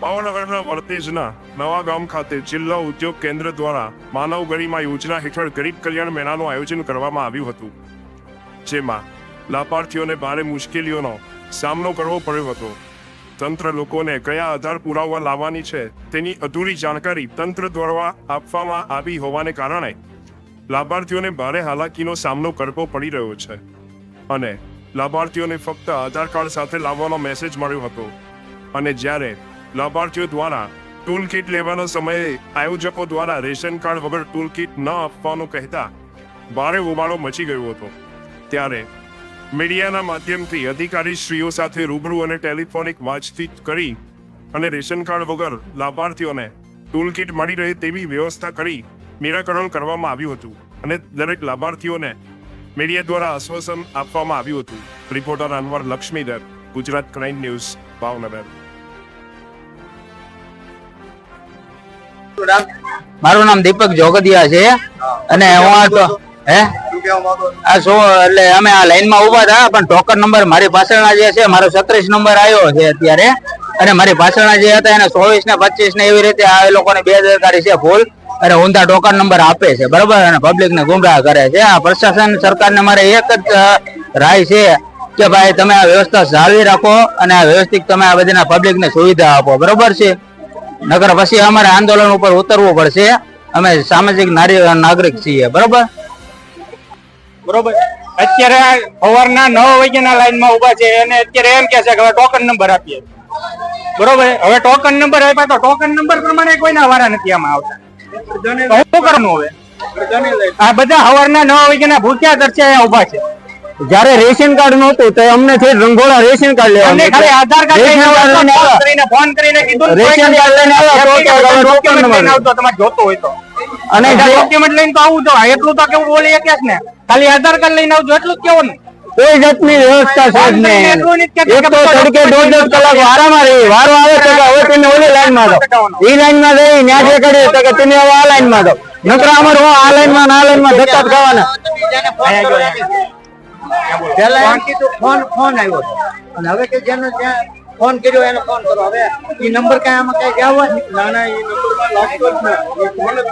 ભાવનગરના વર્તેજના નવા ગામ ખાતે જિલ્લા ઉદ્યોગ કેન્દ્ર દ્વારા માનવ ગરિમા યોજના હેઠળ ગરીબ કલ્યાણ મેળાનું આયોજન કરવામાં આવ્યું હતું, જેમાં લાભાર્થીઓને ભારે મુશ્કેલીઓનો સામનો કરવો પડ્યો હતો. તંત્ર લોકોને કયા આધાર પુરાવા લાવવાની છે તેની અધૂરી જાણકારી તંત્ર દ્વારા આપવામાં આવી હોવાને કારણે લાભાર્થીઓને ભારે હાલાકીનો સામનો કરવો પડી રહ્યો છે અને લાભાર્થીઓને ફક્ત આધાર કાર્ડ સાથે લાવવાનો મેસેજ મળ્યો હતો. અને જ્યારે લાભાર્થીઓ દ્વારા ટૂલ કિટ લેવાના સમયે આયોજકો દ્વારા રેશન કાર્ડ વગર ટૂલ કિટ ન આપવાનું કહેતા ભારે ઉબાળો મચી ગયો હતો. ત્યારે મીડિયાના માધ્યમથી અધિકારીશ્રીઓ સાથે રૂબરૂ અને ટેલિફોનિક વાતચીત કરી અને રેશન કાર્ડ વગર લાભાર્થીઓને ટૂલ કિટ મળી રહે તેવી વ્યવસ્થા કરી નિરાકરણ કરવામાં આવ્યું હતું અને દરેક લાભાર્થીઓને મીડિયા દ્વારા આશ્વાસન આપવામાં આવ્યું હતું. Reporter Anwar Laxmidhar, Gujarat crime news, Bhavnagar. મારું નામ દીપક જોગદિયા છે. અને હું તો હે? આ શું એટલે અમે આ લાઈનમાં ઊભા હતા પણ ટોકન નંબર મારી પાછળના જે છે, મારો છત્રીસ નંબર આવ્યો છે અત્યારે. અને મારી પાછળના જે હતા, એને ચોવીસ ને પચીસ ને એવી રીતે આ લોકોની બેદરકારી છે ફૂલ અને ઊંધા ટોકન નંબર આપે છે, બરોબર? અને પબ્લિક ને ગુમરાહ કરે છે. આ પ્રશાસન સરકારને મારે એક જ રાય છે કે ભાઈ તમે આ વ્યવસ્થા જાળવી રાખો અને આ વ્યવસ્થિત તમે આ બધીના પબ્લિક ને સુવિધા આપો. બરોબર છે? નગર પછી અમારે આંદોલન ઉપર ઉતરવું પડશે. અમે સામાજિક નારી નાગરિક છીએ બરોબર? બરોબર. અત્યારે સવારના નવ વાગ્યાના લાઈનમાં ઊભા છે અને અત્યારે એમ કે છે કે હવે ટોકન નંબર આપીએ. બરોબર? હવે ટોકન નંબર આપ્યા તો ટોકન નંબર પ્રમાણે કોઈના વારા નથી આમાં આવતા. શું કરવાનું હવે? આ બધા સવારના નવ વાગ્યાના ભૂખ્યા તરસે અહીંયા ઊભા છે. જયારે રેશન કાર્ડ નહોતું તો અમને છે રંગોળા રેશન કાર્ડ લઈને લઈને લઈને અને ડોક્યુમેન્ટ લઈને તો આવું તો એટલું તો કેવું બોલી શકે ને. ખાલી આધાર કાર્ડ લઈને આવજો એટલું જ કેવું ને. કોઈ જાતની વ્યવસ્થા એક તો તડકે દોઢ દોઢ કલાક વારામાં રહી. વારો આવે તો હવે ઓલી લાઈનમાં દો. ઈ લાઈનમાં જઈ ન્યા જે કરી તો કે હવે આ લાઈનમાં દો. નકર અમારે આ લાઈનમાં ને આ લાઈનમાં ધક્કા ખાવાના. પેલા એમ કીધું, ફોન ફોન આવ્યો અને હવે કે જેનો ત્યાં ફોન કર્યો એને ફોન કરો. હવે એ નંબર કઈ આમાં કઈ ગયા હોય? ના ના, ઈ નંબરમાં ઈ ફોન જ